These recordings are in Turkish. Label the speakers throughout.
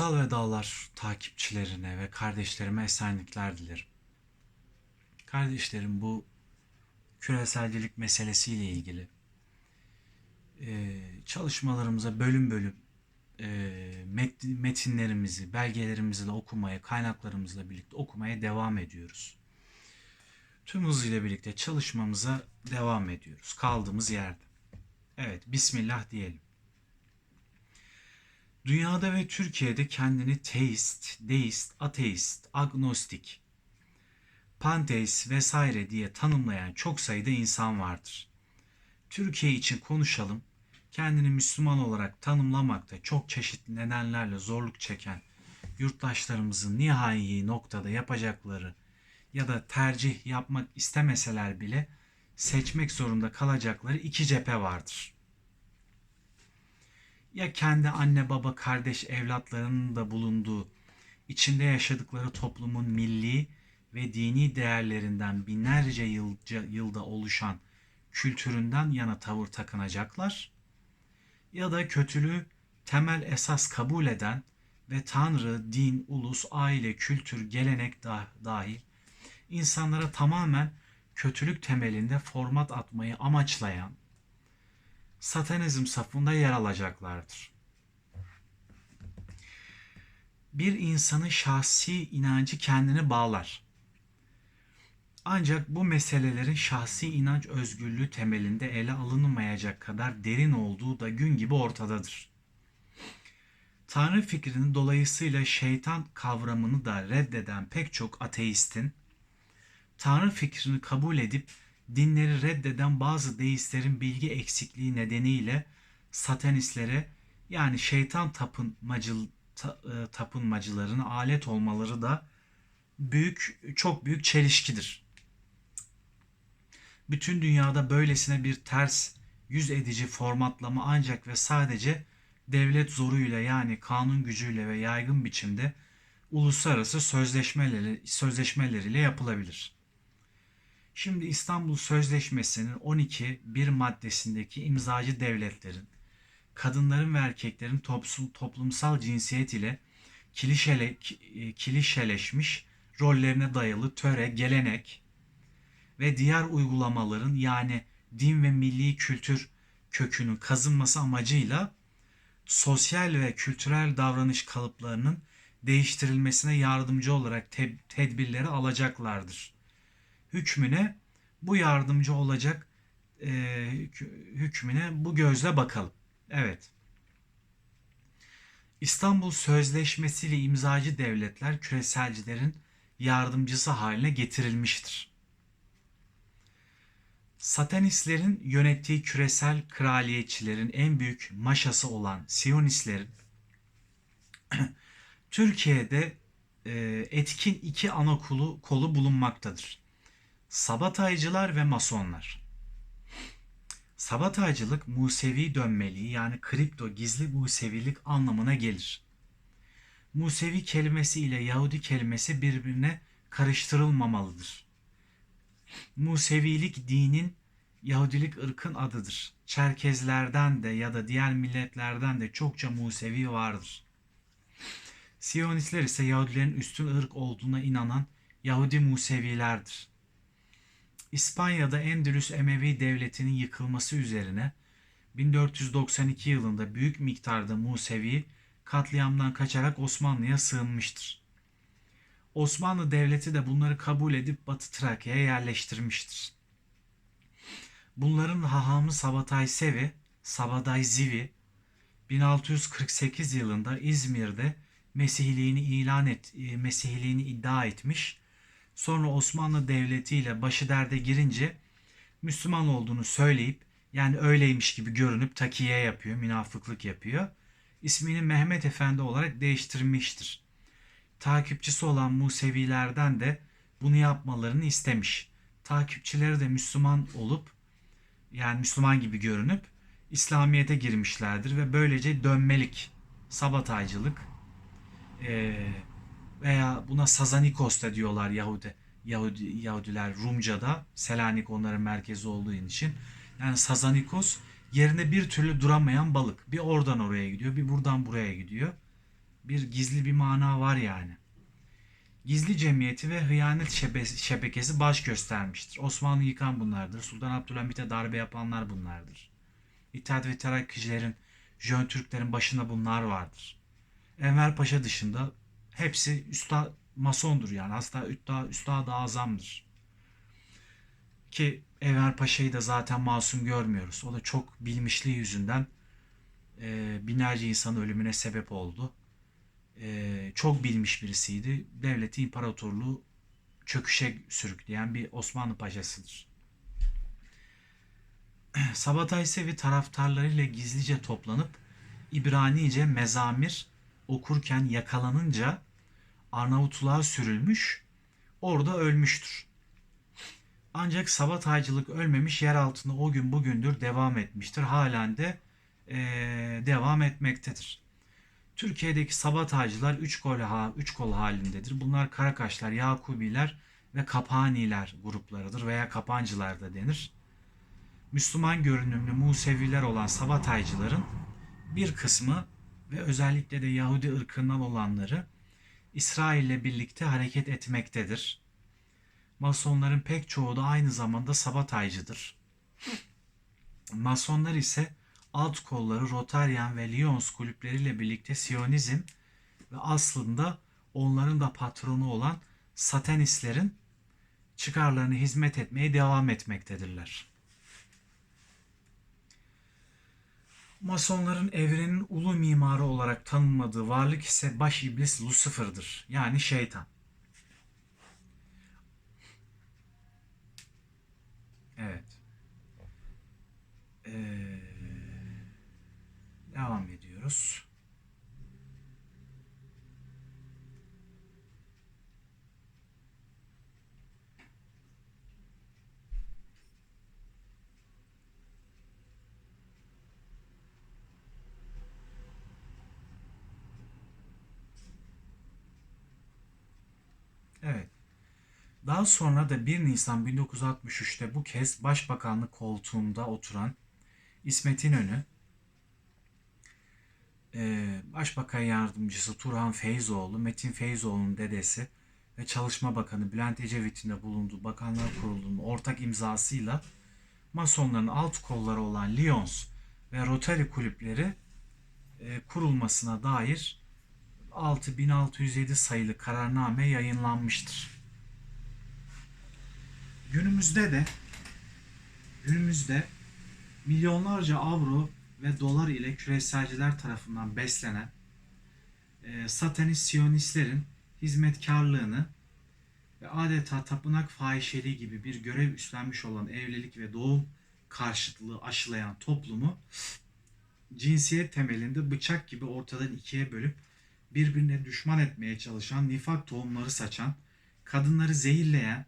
Speaker 1: Kutsal Vedalar takipçilerine ve kardeşlerime esenlikler dilerim. Kardeşlerim bu küreselcilik meselesiyle ilgili e, çalışmalarımıza bölüm bölüm e, met- metinlerimizi, belgelerimizi de okumaya, kaynaklarımızla birlikte okumaya devam ediyoruz. Tüm hızıyla birlikte çalışmamıza devam ediyoruz. Kaldığımız yerde. Evet, Bismillah diyelim. Dünyada ve Türkiye'de kendini teist, deist, ateist, agnostik, panteist vesaire diye tanımlayan çok sayıda insan vardır. Türkiye için konuşalım. Kendini Müslüman olarak tanımlamakta çok çeşitli nedenlerle zorluk çeken yurttaşlarımızın nihai noktada yapacakları ya da tercih yapmak istemeseler bile seçmek zorunda kalacakları iki cephe vardır ya kendi anne baba kardeş evlatlarının da bulunduğu içinde yaşadıkları toplumun milli ve dini değerlerinden binlerce yılca, yılda oluşan kültüründen yana tavır takınacaklar ya da kötülüğü temel esas kabul eden ve tanrı, din, ulus, aile, kültür, gelenek dahil insanlara tamamen kötülük temelinde format atmayı amaçlayan satanizm safında yer alacaklardır. Bir insanın şahsi inancı kendini bağlar. Ancak bu meselelerin şahsi inanç özgürlüğü temelinde ele alınmayacak kadar derin olduğu da gün gibi ortadadır. Tanrı fikrinin dolayısıyla şeytan kavramını da reddeden pek çok ateistin, Tanrı fikrini kabul edip dinleri reddeden bazı deistlerin bilgi eksikliği nedeniyle satanistlere yani şeytan tapınmacı, ta, e, tapınmacıların alet olmaları da büyük çok büyük çelişkidir. Bütün dünyada böylesine bir ters yüz edici formatlama ancak ve sadece devlet zoruyla yani kanun gücüyle ve yaygın biçimde uluslararası sözleşmeleri, sözleşmeleriyle yapılabilir. Şimdi İstanbul Sözleşmesi'nin 12 bir maddesindeki imzacı devletlerin kadınların ve erkeklerin toplumsal cinsiyet ile kilişele, e, kilişeleşmiş rollerine dayalı töre, gelenek ve diğer uygulamaların yani din ve milli kültür kökünün kazınması amacıyla sosyal ve kültürel davranış kalıplarının değiştirilmesine yardımcı olarak te- tedbirleri alacaklardır hükmüne bu yardımcı olacak e, hükmüne bu gözle bakalım. Evet. İstanbul Sözleşmesi ile imzacı devletler küreselcilerin yardımcısı haline getirilmiştir. Satanistlerin yönettiği küresel kraliyetçilerin en büyük maşası olan Siyonistlerin Türkiye'de e, etkin iki ana kolu, kolu bulunmaktadır. Sabataycılar ve Masonlar. Sabataycılık Musevi dönmeliği yani kripto gizli Musevilik anlamına gelir. Musevi kelimesi ile Yahudi kelimesi birbirine karıştırılmamalıdır. Musevilik dinin Yahudilik ırkın adıdır. Çerkezlerden de ya da diğer milletlerden de çokça Musevi vardır. Siyonistler ise Yahudilerin üstün ırk olduğuna inanan Yahudi Musevilerdir. İspanya'da Endülüs Emevi Devleti'nin yıkılması üzerine 1492 yılında büyük miktarda Musevi katliamdan kaçarak Osmanlı'ya sığınmıştır. Osmanlı Devleti de bunları kabul edip Batı Trakya'ya yerleştirmiştir. Bunların hahamı Sabatay Sevi, Sabaday Zivi 1648 yılında İzmir'de Mesihliğini ilan et, Mesihliğini iddia etmiş Sonra Osmanlı Devleti ile başı derde girince Müslüman olduğunu söyleyip yani öyleymiş gibi görünüp takiye yapıyor, münafıklık yapıyor. İsmini Mehmet Efendi olarak değiştirmiştir. Takipçisi olan Musevilerden de bunu yapmalarını istemiş. Takipçileri de Müslüman olup yani Müslüman gibi görünüp İslamiyet'e girmişlerdir ve böylece dönmelik, sabataycılık, ee, veya buna Sazanikos da diyorlar Yahudi, Yahudi Yahudiler Rumca'da Selanik onların merkezi olduğu için. Yani Sazanikos yerine bir türlü duramayan balık. Bir oradan oraya gidiyor, bir buradan buraya gidiyor. bir gizli bir mana var yani. Gizli cemiyeti ve hıyanet şebe- şebekesi baş göstermiştir. Osmanlı yıkan bunlardır. Sultan Abdülhamit'e darbe yapanlar bunlardır. İttihat ve Terakkiçilerin, Jön Türklerin başında bunlar vardır. Enver Paşa dışında hepsi üstad masondur yani. Hasta üstad, üstad-ı azamdır. Ki Enver Paşa'yı da zaten masum görmüyoruz. O da çok bilmişliği yüzünden e, binlerce insanın ölümüne sebep oldu. E, çok bilmiş birisiydi. Devleti, imparatorluğu çöküşe sürükleyen bir Osmanlı paşasıdır. Sabatay Sevi taraftarlarıyla gizlice toplanıp İbranice mezamir okurken yakalanınca Arnavutluğa sürülmüş, orada ölmüştür. Ancak Sabataycılık ölmemiş, yer altında o gün bugündür devam etmiştir. Halen de eee, devam etmektedir. Türkiye'deki Sabataycılar üç kol, ha, üç kol halindedir. Bunlar Karakaşlar, Yakubiler ve Kapaniler gruplarıdır veya Kapancılar da denir. Müslüman görünümlü Museviler olan Sabataycıların bir kısmı ve özellikle de Yahudi ırkından olanları İsrail ile birlikte hareket etmektedir. Masonların pek çoğu da aynı zamanda Sabataycıdır. Masonlar ise alt kolları Rotarian ve Lyons kulüpleriyle birlikte Siyonizm ve aslında onların da patronu olan Satanistlerin çıkarlarına hizmet etmeye devam etmektedirler. Masonların evrenin ulu mimarı olarak tanınmadığı varlık ise baş iblis Lucifer'dır. Yani şeytan. Evet. Ee, devam ediyoruz. Evet. Daha sonra da 1 Nisan 1963'te bu kez Başbakanlık koltuğunda oturan İsmet İnönü, e, Başbakan Yardımcısı Turhan Feyzoğlu, Metin Feyzoğlu'nun dedesi ve Çalışma Bakanı Bülent Ecevit'in de bulunduğu Bakanlar Kurulu'nun ortak imzasıyla Masonların alt kolları olan Lyons ve Rotary kulüpleri e, kurulmasına dair 6607 sayılı kararname yayınlanmıştır. Günümüzde de günümüzde milyonlarca avro ve dolar ile küreselciler tarafından beslenen e, satanist siyonistlerin hizmetkarlığını ve adeta tapınak fahişeliği gibi bir görev üstlenmiş olan evlilik ve doğum karşıtlığı aşılayan toplumu cinsiyet temelinde bıçak gibi ortadan ikiye bölüp birbirine düşman etmeye çalışan, nifak tohumları saçan, kadınları zehirleyen,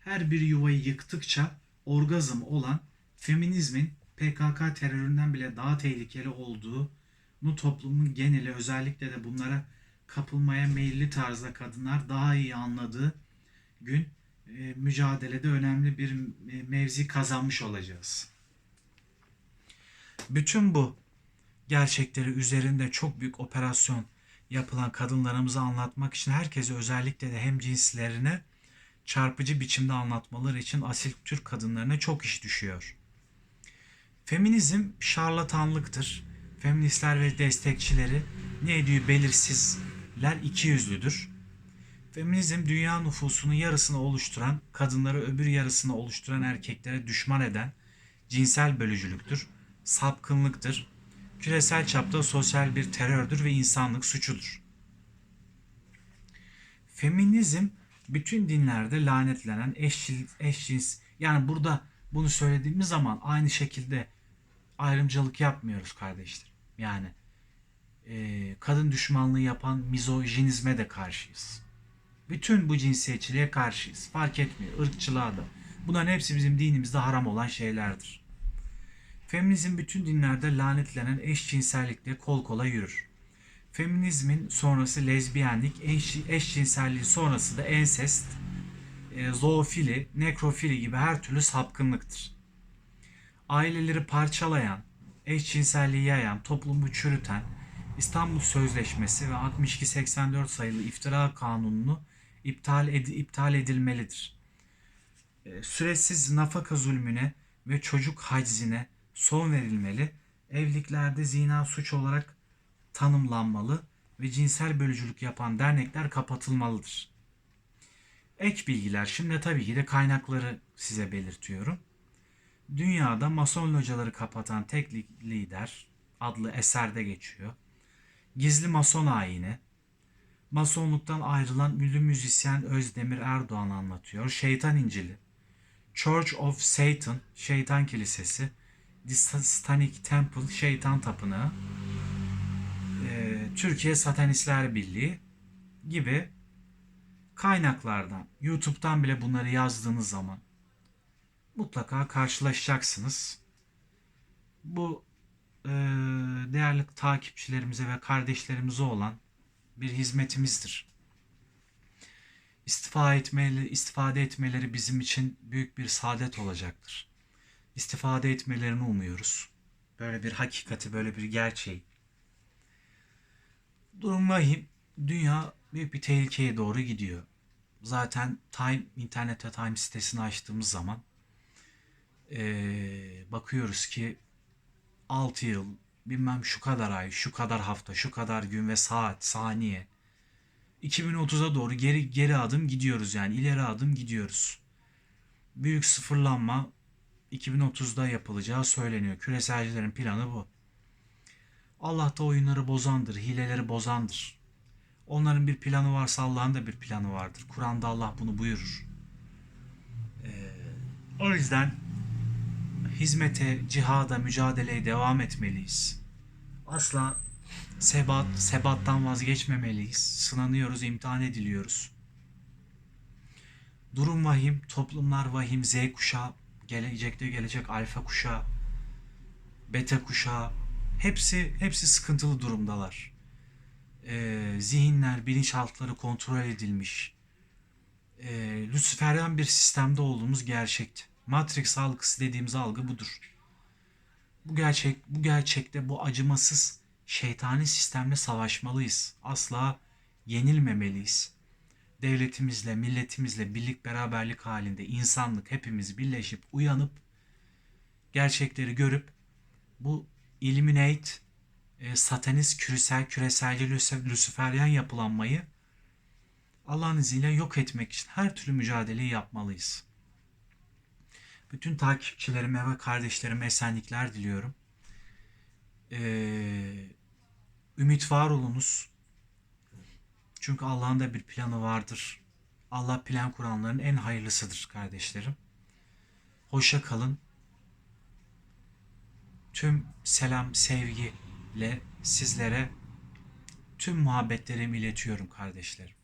Speaker 1: her bir yuvayı yıktıkça orgazm olan feminizmin PKK teröründen bile daha tehlikeli olduğunu toplumun geneli özellikle de bunlara kapılmaya meyilli tarzda kadınlar daha iyi anladığı gün e, mücadelede önemli bir mevzi kazanmış olacağız. Bütün bu gerçekleri üzerinde çok büyük operasyon yapılan kadınlarımızı anlatmak için herkese özellikle de hem cinslerine çarpıcı biçimde anlatmaları için asil Türk kadınlarına çok iş düşüyor. Feminizm şarlatanlıktır. Feministler ve destekçileri ne ediyor belirsizler iki yüzlüdür. Feminizm dünya nüfusunun yarısını oluşturan, kadınları öbür yarısını oluşturan erkeklere düşman eden cinsel bölücülüktür, sapkınlıktır, küresel çapta sosyal bir terördür ve insanlık suçudur. Feminizm bütün dinlerde lanetlenen eşcil, eşcins yani burada bunu söylediğimiz zaman aynı şekilde ayrımcılık yapmıyoruz kardeşlerim. Yani e, kadın düşmanlığı yapan mizojinizme de karşıyız. Bütün bu cinsiyetçiliğe karşıyız. Fark etmiyor. ırkçılığa da. Bunların hepsi bizim dinimizde haram olan şeylerdir. Feminizm bütün dinlerde lanetlenen eşcinsellikle kol kola yürür. Feminizmin sonrası lezbiyenlik, eş, eşcinselliğin sonrası da ensest, e, zoofili, nekrofili gibi her türlü sapkınlıktır. Aileleri parçalayan, eşcinselliği yayan, toplumu çürüten, İstanbul Sözleşmesi ve 62-84 sayılı iftira kanununu iptal, ed- iptal edilmelidir. E, Süresiz nafaka zulmüne ve çocuk haczine son verilmeli. Evliliklerde zina suç olarak tanımlanmalı ve cinsel bölücülük yapan dernekler kapatılmalıdır. Ek bilgiler. Şimdi tabii ki de kaynakları size belirtiyorum. Dünyada Mason locaları kapatan tek li- lider adlı eserde geçiyor. Gizli Mason ayini. Masonluktan ayrılan ünlü müzisyen Özdemir Erdoğan anlatıyor. Şeytan İncili. Church of Satan, Şeytan Kilisesi. Satanic Temple, Şeytan Tapınağı. Ee, Türkiye Satanistler Birliği gibi kaynaklardan, YouTube'dan bile bunları yazdığınız zaman mutlaka karşılaşacaksınız. Bu e, değerli takipçilerimize ve kardeşlerimize olan bir hizmetimizdir. İstifa etmeli, istifade etmeleri bizim için büyük bir saadet olacaktır. İstifade etmelerini umuyoruz. Böyle bir hakikati, böyle bir gerçeği. Durum vahim. Dünya büyük bir tehlikeye doğru gidiyor. Zaten Time, internet ve Time sitesini açtığımız zaman eee, bakıyoruz ki 6 yıl, bilmem şu kadar ay, şu kadar hafta, şu kadar gün ve saat, saniye. 2030'a doğru geri geri adım gidiyoruz yani ileri adım gidiyoruz. Büyük sıfırlanma 2030'da yapılacağı söyleniyor. Küreselcilerin planı bu. Allah da oyunları bozandır, hileleri bozandır. Onların bir planı varsa Allah'ın da bir planı vardır. Kur'an'da Allah bunu buyurur. Ee, o yüzden hizmete, cihada, mücadeleye devam etmeliyiz. Asla sebat, sebattan vazgeçmemeliyiz. Sınanıyoruz, imtihan ediliyoruz. Durum vahim, toplumlar vahim, Z kuşağı, gelecekte gelecek alfa kuşağı, beta kuşağı, hepsi hepsi sıkıntılı durumdalar. Ee, zihinler, bilinçaltları kontrol edilmiş. Ee, Luciferyen bir sistemde olduğumuz gerçekti. Matrix algısı dediğimiz algı budur. Bu gerçek, bu gerçekte bu acımasız şeytani sistemle savaşmalıyız. Asla yenilmemeliyiz. Devletimizle, milletimizle birlik beraberlik halinde insanlık hepimiz birleşip uyanıp gerçekleri görüp bu eliminate e, satanist küresel küreselci Lucifer- Luciferyen yapılanmayı Allah'ın izniyle yok etmek için her türlü mücadeleyi yapmalıyız. Bütün takipçilerime ve kardeşlerime esenlikler diliyorum. Ee, ümit var olunuz. Çünkü Allah'ın da bir planı vardır. Allah plan kuranların en hayırlısıdır kardeşlerim. Hoşça kalın. Tüm selam, sevgiyle sizlere tüm muhabbetlerimi iletiyorum kardeşlerim.